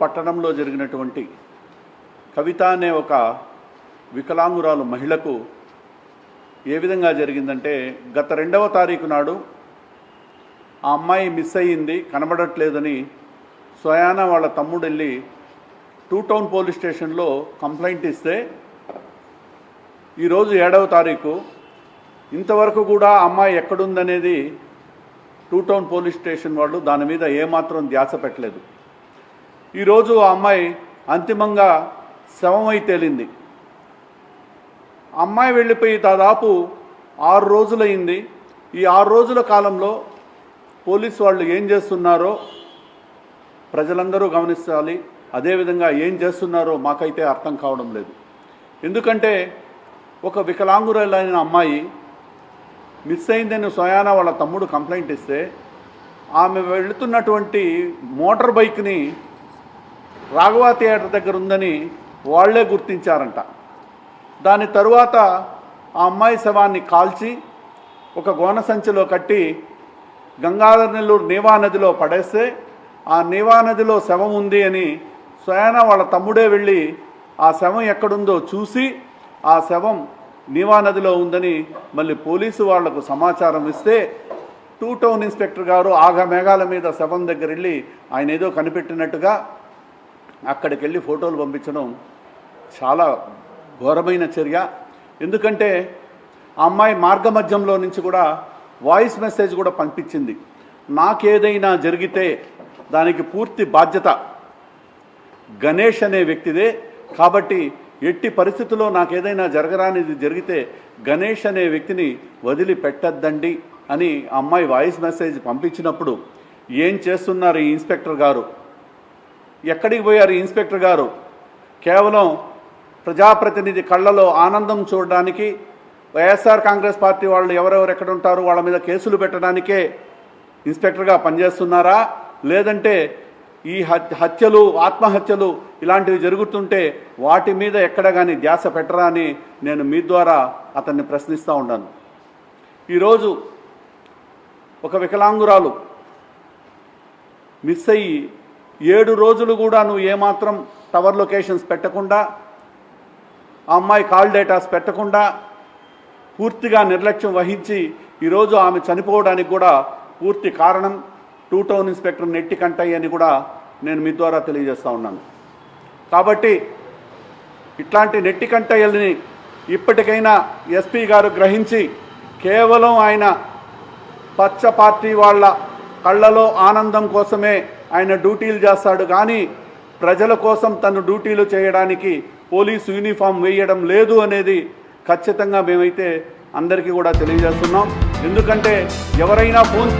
పట్టణంలో జరిగినటువంటి కవిత అనే ఒక వికలాంగురాలు మహిళకు ఏ విధంగా జరిగిందంటే గత రెండవ తారీఖు నాడు ఆ అమ్మాయి మిస్ అయ్యింది కనబడట్లేదని స్వయాన వాళ్ళ తమ్ముడు వెళ్ళి టూ టౌన్ పోలీస్ స్టేషన్లో కంప్లైంట్ ఇస్తే ఈరోజు ఏడవ తారీఖు ఇంతవరకు కూడా అమ్మాయి ఎక్కడుందనేది టూ టౌన్ పోలీస్ స్టేషన్ వాళ్ళు దాని మీద ఏమాత్రం ధ్యాస పెట్టలేదు. ఈరోజు ఆ అమ్మాయి అంతిమంగా శవమై తేలింది. అమ్మాయి వెళ్ళిపోయి దాదాపు ఆరు రోజులైంది ఈ ఆరు రోజుల కాలంలో పోలీసు వాళ్ళు ఏం చేస్తున్నారో ప్రజలందరూ గమనించాలి. అదేవిధంగా ఏం చేస్తున్నారో మాకైతే అర్థం కావడం లేదు. ఎందుకంటే ఒక వికలాంగురైన అమ్మాయి మిస్ అయిందని స్వయాన వాళ్ళ తమ్ముడు కంప్లైంట్ ఇస్తే ఆమె వెళుతున్నటువంటి మోటార్ బైక్ని రాఘవ థియేటర్ దగ్గర ఉందని వాళ్ళే గుర్తించారంట. దాని తరువాత ఆ అమ్మాయి శవాన్ని కాల్చి ఒక గోన సంచిలో కట్టి గంగాధర నెల్లూరు నీవా నదిలో పడేస్తే ఆ నీవా నదిలో శవం ఉంది అని స్వయాన వాళ్ళ తమ్ముడే వెళ్ళి ఆ శవం ఎక్కడుందో చూసి ఆ శవం నీవా నదిలో ఉందని మళ్ళీ పోలీసు వాళ్ళకు సమాచారం ఇస్తే టూ టౌన్ ఇన్స్పెక్టర్ గారు ఆగ మేఘాల మీద శవం దగ్గర వెళ్ళి ఆయన ఏదో కనిపెట్టినట్టుగా అక్కడికి వెళ్ళి ఫోటోలు పంపించడం చాలా ఘోరమైన చర్య. ఎందుకంటే ఆ అమ్మాయి మార్గమధ్యంలో నుంచి కూడా వాయిస్ మెసేజ్ కూడా పంపించింది. నాకేదైనా జరిగితే దానికి పూర్తి బాధ్యత గణేష్ అనే వ్యక్తిదే. కాబట్టి ఎట్టి పరిస్థితుల్లో నాకు ఏదైనా జరగరానిది జరిగితే గణేష్ అనే వ్యక్తిని వదిలిపెట్టద్దండి అని అమ్మాయి వాయిస్ మెసేజ్ పంపించినప్పుడు ఏం చేస్తున్నారు ఈ ఇన్స్పెక్టర్ గారు? ఎక్కడికి పోయారు ఇన్స్పెక్టర్ గారు? కేవలం ప్రజాప్రతినిధి కళ్ళలో ఆనందం చూడడానికి వైఎస్ఆర్ కాంగ్రెస్ పార్టీ వాళ్ళు ఎవరెవరు ఎక్కడ ఉంటారు? వాళ్ళ మీద కేసులు పెట్టడానికే ఇన్స్పెక్టర్గా పనిచేస్తున్నారా? లేదంటే ఈ హత్- హత్యలు ఆత్మహత్యలు ఇలాంటివి జరుగుతుంటే వాటి మీద ఎక్కడ కానీ ధ్యాస పెట్టరా అని నేను మీ ద్వారా అతన్ని ప్రశ్నిస్తూ ఉన్నాను. ఈరోజు ఒక వికలాంగురాలు మిస్ అయ్యి ఏడు రోజులు కూడా నువ్వు ఏమాత్రం టవర్ లొకేషన్స్ పెట్టకుండా ఆ అమ్మాయి కాల్ డేటాస్ పెట్టకుండా పూర్తిగా నిర్లక్ష్యం వహించి ఈరోజు ఆమె చనిపోవడానికి కూడా పూర్తి కారణం టూ టౌన్ ఇన్స్పెక్టర్ నెట్టి కంటయ్య అని కూడా నేను మీ ద్వారా తెలియజేస్తా ఉన్నాను. కాబట్టి ఇట్లాంటి నెట్టి కంటయ్యల్ని ఇప్పటికైనా ఎస్పీ గారు గ్రహించి కేవలం ఆయన పచ్చ పార్టీ వాళ్ళ కళ్ళలో ఆనందం కోసమే ఆయన డ్యూటీలు చేస్తాడు. కానీ ప్రజల కోసం తను డ్యూటీలు చేయడానికి పోలీసు యూనిఫామ్ వేయడం లేదు అనేది ఖచ్చితంగా మేమైతే అందరికీ కూడా తెలియజేస్తున్నాం. ఎందుకంటే ఎవరైనా ఫోన్